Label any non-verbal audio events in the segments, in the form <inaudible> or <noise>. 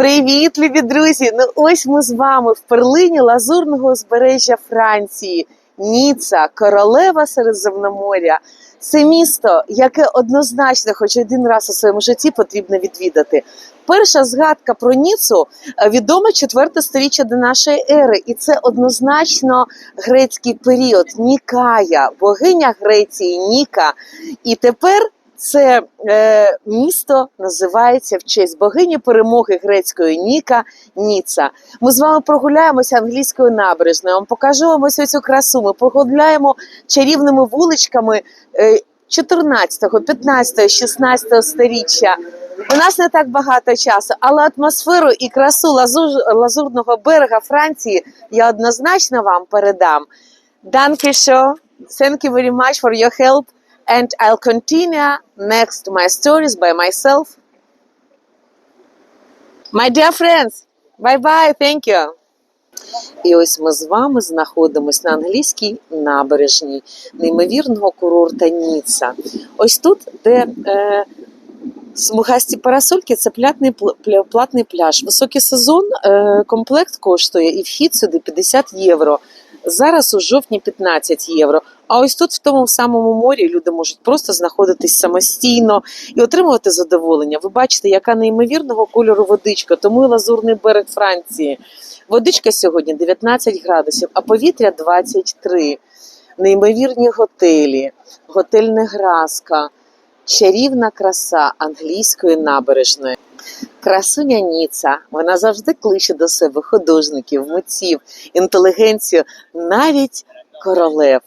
Привіт, любі друзі! Ну ось ми з вами в перлині лазурного узбережжя Франції. Ніца, королева Середземноморя. Це місто, яке однозначно, хоч один раз у своєму житті потрібно відвідати. Перша згадка про Ніцу е, відома четверте сторіччя до нашої ери, і це однозначно грецький період. Нікая, богиня Греції, Ніка. І тепер це е, місто називається в честь богині перемоги грецької Ніка Ніца. Ми з вами прогуляємося англійською набережною. Вам покажу вам ось цю красу. Ми прогуляємо чарівними вуличками е, 14, 15, 16 сторіччя. У нас не так багато часу, але атмосферу і красу лазур, лазурного берега Франції я однозначно вам передам. Thank you very much for your help. And I'll continue next my stories by myself. My dear friends, bye-bye, thank you. І ось ми з вами знаходимося на англійській набережній неймовірного курорта Ніца. Ось тут, де е, смугасті парасольки, це платний, пл- платний пляж. Високий сезон е, комплект коштує і вхід сюди 50 євро. Зараз у жовтні 15 євро. А ось тут, в тому самому морі, люди можуть просто знаходитись самостійно і отримувати задоволення. Ви бачите, яка неймовірного кольору водичка, тому і лазурний берег Франції. Водичка сьогодні 19 градусів, а повітря 23. Неймовірні готелі, готельна гразка, чарівна краса англійської набережної. Красуня Ніца, вона завжди кличе до себе художників, митців, інтелігенцію, навіть королев.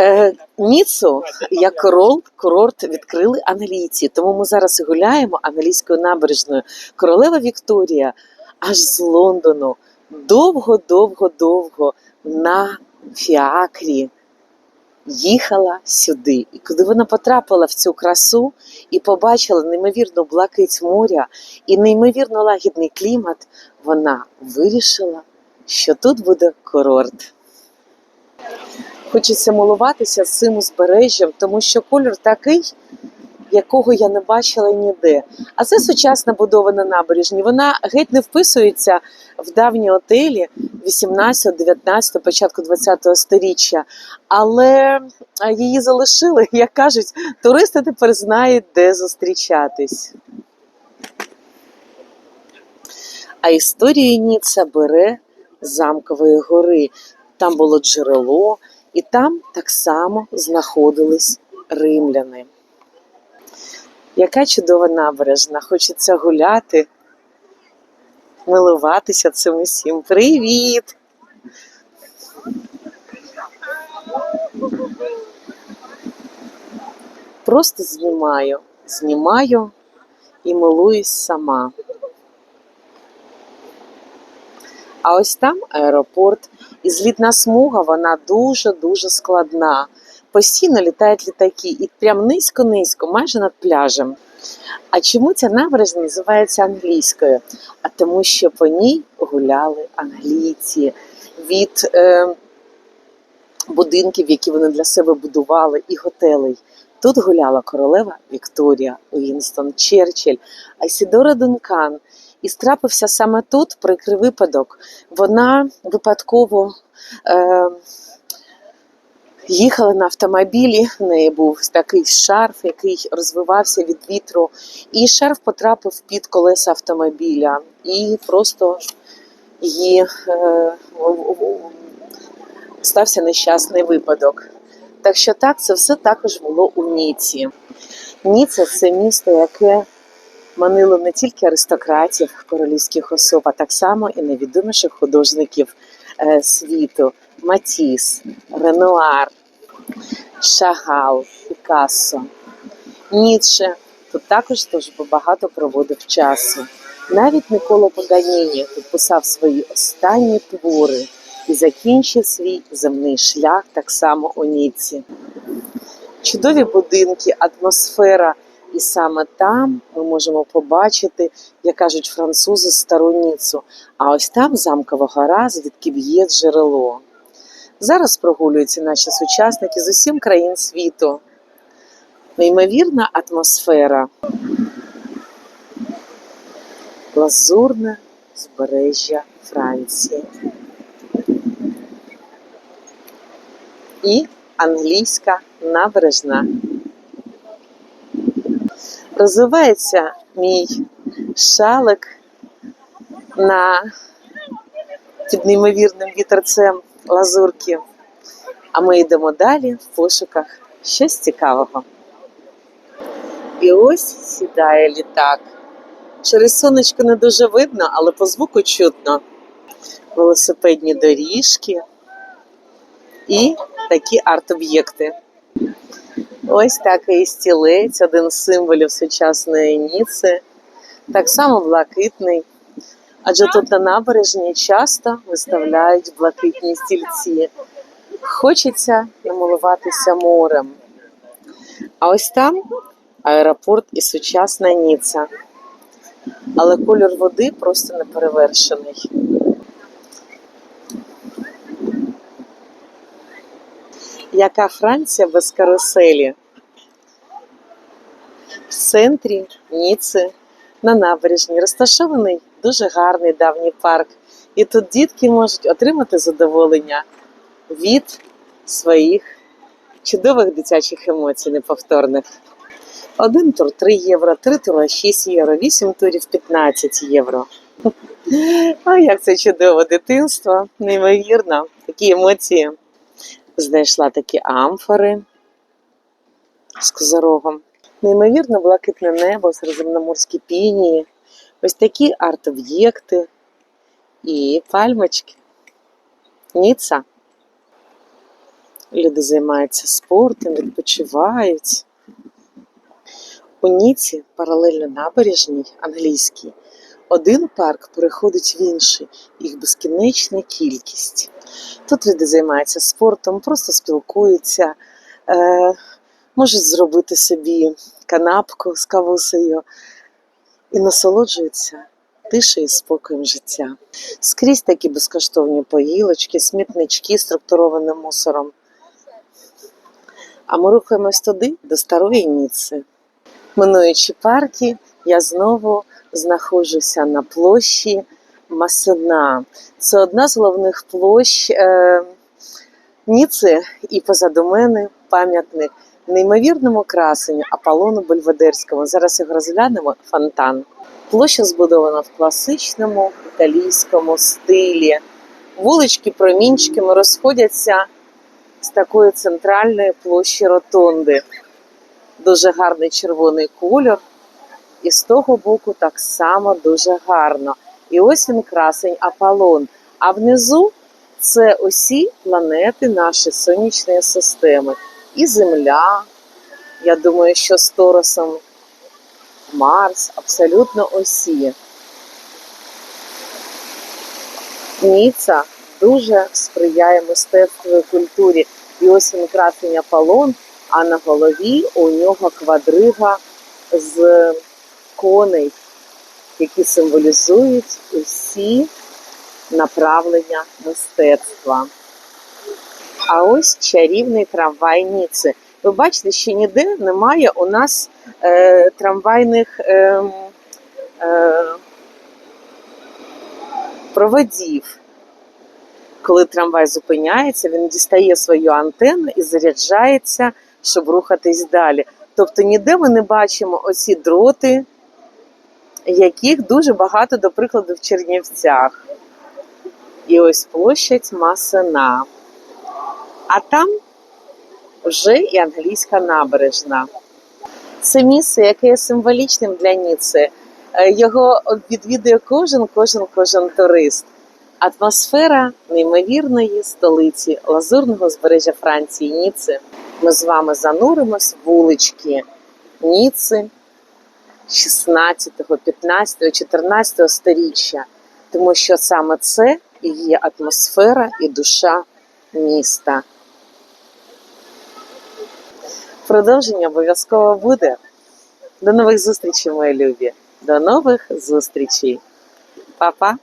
Е, Ніцу як курорт, курорт відкрили англійці, тому ми зараз гуляємо англійською набережною. Королева Вікторія аж з Лондону довго, довго, довго на фіакрі їхала сюди. І коли вона потрапила в цю красу і побачила неймовірну блакить моря і неймовірно лагідний клімат, вона вирішила, що тут буде курорт. Хочеться милуватися цим узбережжям, тому що кольор такий, якого я не бачила ніде. А це сучасна будова на набережні. Вона геть не вписується в давні отелі 18, 19, початку 20 сторіччя. Але її залишили, <laughs> як кажуть, туристи тепер знають, де зустрічатись. А історію Ніца бере замкової гори. Там було джерело, і там так само знаходились римляни. Яка чудова набережна! Хочеться гуляти, милуватися цим усім. Привіт! Просто знімаю, знімаю і милуюсь сама. А ось там аеропорт, і злітна смуга, вона дуже-дуже складна. Постійно літають літаки, і прям низько-низько, майже над пляжем. А чому ця набережна називається англійською? А тому, що по ній гуляли англійці від е, будинків, які вони для себе будували, і готелей. Тут гуляла королева Вікторія, Уінстон Черчилль, Айсідора Дункан. І страпився саме тут прикрий випадок. Вона випадково е, їхала на автомобілі. В неї був такий шарф, який розвивався від вітру, і шарф потрапив під колеса автомобіля. І просто її е, стався нещасний випадок. Так що так, це все також було у Ніці. Ніца це місто, яке манило не тільки аристократів, королівських особ, а так само і найвідоміших художників е, світу: Матіс, Ренуар, Шагал, Пікассо, Ніцше. Тут також теж багато проводив часу. Навіть Николо Паганіні тут писав свої останні твори і закінчив свій земний шлях так само у Ніці. Чудові будинки, атмосфера. І саме там ми можемо побачити, як кажуть французи, стару Ніцу. А ось там замкова гора, звідки б'є джерело. Зараз прогулюються наші сучасники з усім країн світу. Неймовірна атмосфера. Лазурне збережжя Франції. І англійська набережна. Розвивається мій шалик на під неймовірним вітерцем лазурки. А ми йдемо далі в пошуках щось цікавого. І ось сідає літак. Через сонечко не дуже видно, але по звуку чутно. Велосипедні доріжки і такі арт-об'єкти. Ось такий стілець, один з символів сучасної Ніци. Так само блакитний. Адже тут на набережні часто виставляють блакитні стільці. Хочеться намилуватися морем. А ось там аеропорт і сучасна Ніца. Але кольор води просто неперевершений. Яка Франція без каруселі? В центрі Ніци на набережні розташований дуже гарний давній парк. І тут дітки можуть отримати задоволення від своїх чудових дитячих емоцій неповторних. Один тур 3 євро, три тури 6 євро, 8 турів 15 євро. <laughs> А як це чудове дитинство, неймовірно, такі емоції. Знайшла такі амфори з козорогом. Неймовірно блакитне небо, середземноморські пінії, ось такі арт-об'єкти і пальмочки. Ніца. Люди займаються спортом, відпочивають. У Ніці, паралельно набережній англійській, один парк переходить в інший, їх безкінечна кількість. Тут люди займаються спортом, просто спілкуються, е, можуть зробити собі канапку з кавусею і насолоджуються тишею і спокоєм життя. Скрізь такі безкоштовні поїлочки, смітнички структурованим мусором. А ми рухаємось туди, до старої Ніци. Минуючи парки, я знову знаходжуся на площі Масина. Це одна з головних площ е, Ніци, і позаду мене пам'ятник неймовірному красенню Аполлону Бельведерському. Зараз його розглянемо фонтан. Площа збудована в класичному італійському стилі. Вулички промінчиками розходяться з такої центральної площі Ротонди. Дуже гарний червоний кольор. І з того боку так само дуже гарно. І ось він красень Аполлон. А внизу це усі планети нашої сонячної системи. І Земля, я думаю, що з Торосом Марс, абсолютно усі. Ніца дуже сприяє мистецтву і культурі. І ось він красень Аполлон, а на голові у нього квадрига з коней, які символізують усі направлення мистецтва. А ось чарівний трамвай Ніци. Ви бачите, що ніде немає у нас е, трамвайних е, е, проводів. Коли трамвай зупиняється, він дістає свою антенну і заряджається, щоб рухатись далі. Тобто ніде ми не бачимо оці дроти, яких дуже багато, до прикладу, в Чернівцях. І ось площадь Масена. А там вже і англійська набережна. Це місце, яке є символічним для Ніци. Е, Його відвідує кожен, кожен, кожен турист. Атмосфера неймовірної столиці лазурного збережжя Франції Ніци. Ми з вами зануримось в вулички Ніци 16, 15, 14 сторіччя, тому що саме це і є атмосфера і душа міста. Продовження обов'язково буде. До нових зустрічей, мої любі. До нових зустрічей. Па-па!